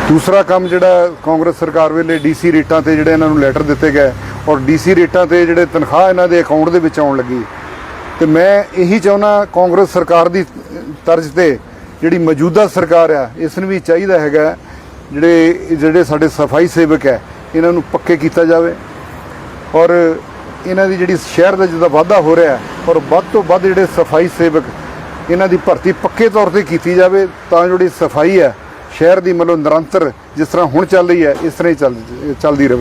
ਦੂਸਰਾ ਕੰਮ ਜਿਹੜਾ ਕਾਂਗਰਸ ਸਰਕਾਰ ਵੇਲੇ ਡੀਸੀ ਰੇਟਾਂ ਤੇ ਜਿਹੜੇ ਇਹਨਾਂ ਨੂੰ ਲੈਟਰ ਦਿੱਤੇ ਗਏ ਔਰ ਡੀਸੀ ਰੇਟਾਂ ਤੇ ਜਿਹੜੇ ਤਨਖਾਹ ਇਹਨਾਂ ਦੇ ਅਕਾਊਂਟ ਦੇ ਵਿੱਚ ਆਉਣ ਲੱਗੀ। ਤੇ ਮੈਂ ਇਹੀ ਚਾਹੁੰਦਾ ਕਾਂਗਰਸ ਸਰਕਾਰ ਦੀ ਤਰਜ਼ ਤੇ ਜਿਹੜੀ ਮੌਜੂਦਾ ਸਰਕਾਰ ਆ, ਇਸ ਨੂੰ ਵੀ ਚਾਹੀਦਾ ਹੈਗਾ ਜਿਹੜੇ ਜਿਹੜੇ ਸਾਡੇ ਸਫ਼ਾਈ ਸੇਵਕ ਹੈ ਇਹਨਾਂ ਨੂੰ ਪੱਕੇ ਕੀਤਾ ਜਾਵੇ। ਔਰ ਇਹਨਾਂ ਦੀ ਜਿਹੜੀ ਸ਼ਹਿਰ ਦਾ ਜਿਹਦਾ ਵਾਧਾ ਹੋ ਰਿਹਾ ਔਰ ਵੱਧ ਤੋਂ ਵੱਧ ਜਿਹੜੇ ਸਫ਼ਾਈ ਸੇਵਕ, ਇਹਨਾਂ ਦੀ ਭਰਤੀ ਪੱਕੇ ਤੌਰ ਤੇ ਕੀਤੀ ਜਾਵੇ ਤਾਂ ਜਿਹੜੀ ਸਫ਼ਾਈ ਹੈ ਸ਼ਹਿਰ ਦੀ ਮਤਲਬ ਨਿਰੰਤਰ ਜਿਸ ਤਰ੍ਹਾਂ ਹੁਣ ਚੱਲ ਰਹੀ ਹੈ, ਇਸ ਤਰ੍ਹਾਂ ਹੀ ਚੱਲ ਚੱਲਦੀ ਰਹੇ